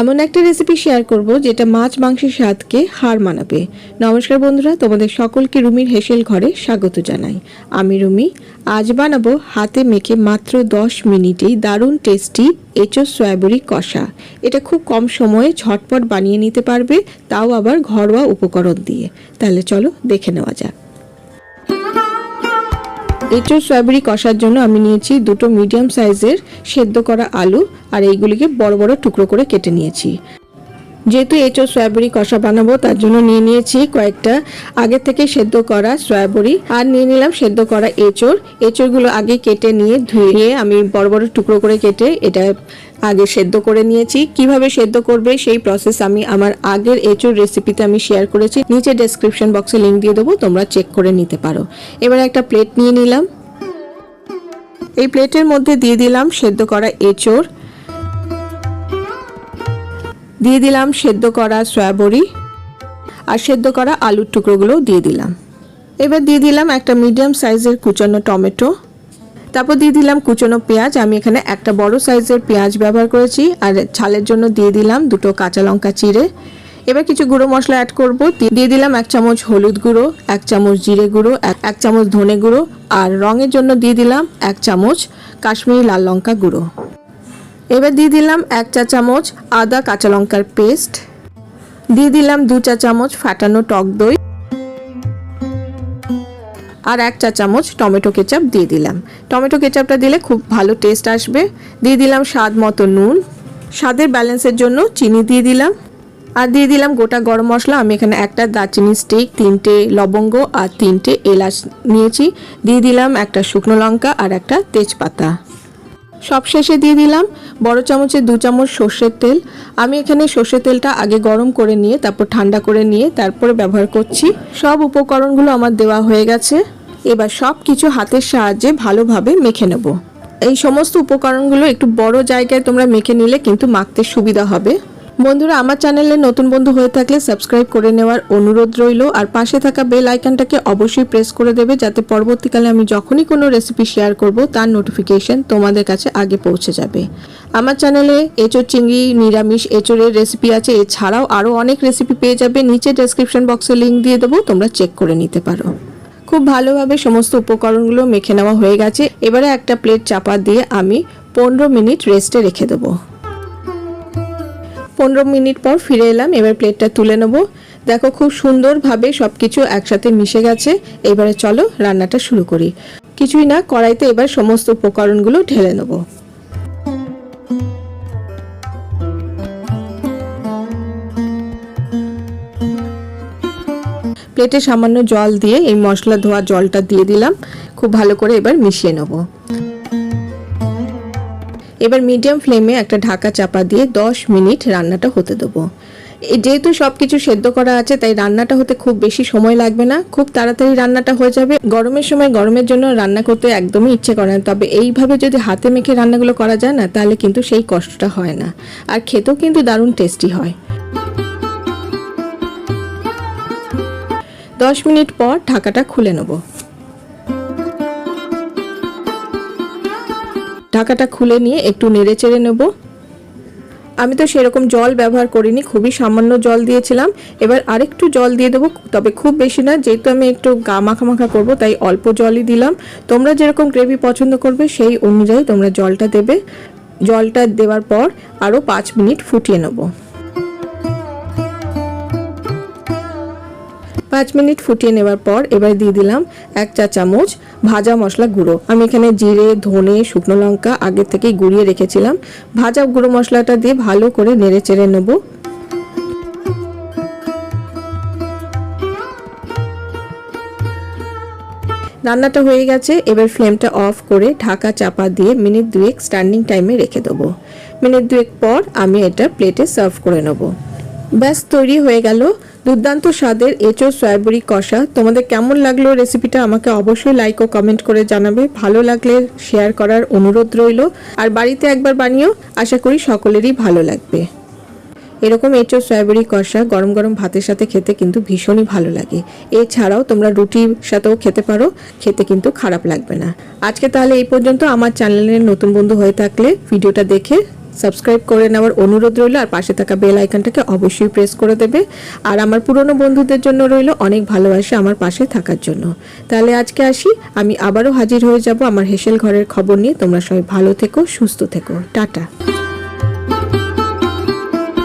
এমন একটা recipe share করব, যেটা মাছ মাংসের স্বাদকে হার মানাবে। নমস্কার বন্ধুরা, তোমাদের সকলকে রুমির হেসেল ঘরে স্বাগত জানাই। আমি রুমি, আজ বানাবো হাতে মেখে মাত্র 10 মিনিটেই দারুণ টেস্টি এঁচো সয়াবড়ি কষা। এটা খুব কম সময়ে ঝটপট বানিয়ে নিতে পারবে, তাও আবার ঘরোয়া উপকরণ দিয়ে। তাহলে চলো দেখে নেওয়া যাক। এঁচোড় সয়াবড়ি কষার জন্য আমি নিয়েছি দুটো মিডিয়াম সাইজের সেদ্ধ করা আলু আর এইগুলিকে বড় বড় টুকরো করে কেটে নিয়েছি। যেহেতু এঁচোড় সয়াবড়ি কষা বানাবো, তার জন্য নিয়ে নিয়েছি কয়েকটা। আগে থেকে সেদ্ধ করা সয়াবড়ি আর নিয়ে নিলাম সেদ্ধ করা এঁচোড়। এঁচোড়গুলো আগে কেটে নিয়ে ধুয়ে আমি বড় বড় টুকরো করে কেটে এটা আগে সেদ্ধ করে নিয়েছি। কীভাবে সেদ্ধ করবে সেই প্রসেস আমি আমার আগের এঁচোড় রেসিপিতে আমি শেয়ার করেছি। নিচে ডেসক্রিপশন বক্সে লিঙ্ক দিয়ে দেবো, তোমরা চেক করে নিতে পারো। এবার একটা প্লেট নিয়ে নিলাম। এই প্লেটের মধ্যে দিয়ে দিলাম সেদ্ধ করা এঁচোড়। দিয়ে দিলাম সেদ্ধ করা সয়াবড়ি আর সেদ্ধ করা আলুর টুকরোগুলো দিয়ে দিলাম। এবার দিয়ে দিলাম একটা মিডিয়াম সাইজের কুচানো টমেটো। তারপর দিয়ে দিলাম কুচনো পেঁয়াজ। আমি এখানে একটা বড় সাইজের পেঁয়াজ ব্যবহার করেছি আর ছালের জন্য দিয়ে দিলাম দুটো কাঁচা লঙ্কা চিড়ে। এবার কিছু গুঁড়ো মশলা অ্যাড করব। দিয়ে দিলাম এক চামচ হলুদ গুঁড়ো, এক চামচ জিরে গুঁড়ো এক- এক চামচ ধনে গুঁড়ো আর রঙের জন্য দিয়ে দিলাম এক চামচ কাশ্মীরি লাল লঙ্কা গুঁড়ো। এবার দিয়ে দিলাম এক চা চামচ আদা কাঁচা লঙ্কার পেস্ট। দিয়ে দিলাম দু চা চামচ ফাটানো টক দই। আর এক চা চামচ টমেটো কেচাপ দিয়ে দিলাম। টমেটো কেচাপটা দিলে খুব ভালো টেস্ট আসবে। দিয়ে দিলাম স্বাদ মতো নুন। স্বাদের ব্যালেন্সের জন্য চিনি দিয়ে দিলাম। আর দিয়ে দিলাম গোটা গরম মশলা। আমি এখানে একটা দারচিনি স্টিক, তিনটে লবঙ্গ আর তিনটে এলাচ নিয়েছি। দিয়ে দিলাম একটা শুকনো লঙ্কা আর একটা তেজপাতা। সব শেষে দিয়ে দিলাম বড় চামচে দু চামচ সর্ষের তেল। আমি এখানে সর্ষের তেলটা আগে গরম করে নিয়ে, তারপর ঠান্ডা করে নিয়ে, তারপরে ব্যবহার করছি। সব উপকরণগুলো আমার দেওয়া হয়ে গেছে। এবার সব কিছু হাতের সাহায্যে ভালোভাবে মেখে নেব। এই সমস্ত উপকরণগুলো একটু বড় জায়গায় তোমরা মেখে নিলে কিন্তু মাখতে সুবিধা হবে। বন্ধুরা, আমার চ্যানেলে নতুন বন্ধু হয়ে থাকলে সাবস্ক্রাইব করে নেওয়ার অনুরোধ রইল। আর পাশে থাকা বেল আইকনটাকে অবশ্যই প্রেস করে দেবে, যাতে পরবর্তীকালে আমি যখনই কোনো রেসিপি শেয়ার করব, তার নোটিফিকেশন তোমাদের কাছে আগে পৌঁছে যাবে। আমার চ্যানেলে এঁচোড় চিংড়ি, নিরামিষ এঁচোড়ের রেসিপি আছে। এছাড়াও আরও অনেক রেসিপি পেয়ে যাবে। নিচে ডেসক্রিপশন বক্সে লিঙ্ক দিয়ে দেবো, তোমরা চেক করে নিতে পারো। খুব ভালোভাবে সমস্ত উপকরণগুলো মেখে নেওয়া হয়ে গেছে। এবারে একটা প্লেট চাপা দিয়ে আমি পনেরো মিনিট রেস্টে রেখে দেবো। পনেরো মিনিট পর ফিরে এলাম, এবার প্লেটটা তুলে নেব। দেখো খুব সুন্দরভাবে সব কিছু একসাথে মিশে গেছে। এবারে চলো রান্নাটা শুরু করি। কিছুই না, কড়াইতে এবার সমস্ত উপকরণগুলো ঢেলে নেব। প্লেটে সামান্য জল দিয়ে এই মশলা ধোয়া জলটা দিয়ে দিলাম। খুব ভালো করে এবার মিশিয়ে নেব। এবার মিডিয়াম ফ্লেমে একটা ঢাকা চাপা দিয়ে 10 মিনিট রান্নাটা হতে দেবো। যেহেতু সব কিছু সেদ্ধ করা আছে, তাই রান্নাটা হতে খুব বেশি সময় লাগবে না। খুব তাড়াতাড়ি রান্নাটা হয়ে যাবে। গরমের সময় গরমের জন্য রান্না করতে একদমই ইচ্ছে করে না। তবে এইভাবে যদি হাতে মেখে রান্নাগুলো করা যায় না, তাহলে কিন্তু সেই কষ্টটা হয় না। আর খেতেও কিন্তু দারুণ টেস্টি হয়। দশ মিনিট পর ঢাকাটা খুলে নেব। ঢাকাটা খুলে নিয়ে একটু নেড়ে চেড়ে নেব। আমি তো সেরকম জল ব্যবহার করিনি, খুবই সামান্য জল দিয়েছিলাম। এবার আরেকটু জল দিয়ে দেবো, তবে খুব বেশি না, যেহেতু আমি একটু গা মাখা মাখা করব, তাই অল্প জলই দিলাম। তোমরা যেরকম গ্রেভি পছন্দ করবে, সেই অনুযায়ী তোমরা জলটা দেবে। জলটা দেওয়ার পর আরও পাঁচ মিনিট ফুটিয়ে নেব। পাঁচ মিনিট ফুটিয়ে নেওয়ার পর এবার দিয়ে দিলাম এক চা চামচ ভাজা মশলা গুঁড়ো। আমি এখানে জিরে, ধনে, শুকনো লঙ্কা আগে থেকেই গুঁড়িয়ে রেখেছিলাম। ভাজা গুঁড়ো মশলাটা দিয়ে ভালো করে নেড়ে চেড়ে নেব। রান্নাটা হয়ে গেছে, এবার ফ্লেমটা অফ করে ঢাকা চাপা দিয়ে মিনিট দুয়েক স্ট্যান্ডিং টাইমে রেখে দেবো। মিনিট দুয়েক পর আমি এটা প্লেটে সার্ভ করে নেব। ব্যাস, তৈরি হয়ে গেল। দুর্দান্ত স্বাদের এঁচোড় সয়াবড়ি কষা। তোমাদের কেমন লাগল রেসিপিটা আমাকে অবশ্যই লাইক ও কমেন্ট করে জানাবে। ভালো লাগলে শেয়ার করার অনুরোধ রইল। আর বাড়িতে একবার বানিয়েও আশা করি সকলেরই ভালো লাগবে। এরকম এঁচোড় সয়াবড়ি কষা গরম গরম ভাতের সাথে খেতে কিন্তু ভীষণই ভালো লাগে। এছাড়াও তোমরা রুটির সাথেও খেতে পারো, খেতে কিন্তু খারাপ লাগবে না। আজকে তাহলে এই পর্যন্ত। আমার চ্যানেলের নতুন বন্ধু হয়ে থাকলে ভিডিওটা দেখে সাবস্ক্রাইব করে নেওয়ার অনুরোধ রইল, আর পাশে থাকা বেল আইকনটাকে অবশ্যই প্রেস করে দেবে। আর আমার পুরনো বন্ধুদের জন্য রইল অনেক ভালোবাসা আমার পাশে থাকার জন্য। তাহলে আজকে আসি, আমি আবারও হাজির হয়ে যাব আমার হেসেল ঘরের খবর নিয়ে। তোমরা সবাই ভালো থেকো, সুস্থ থেকো। টাটা।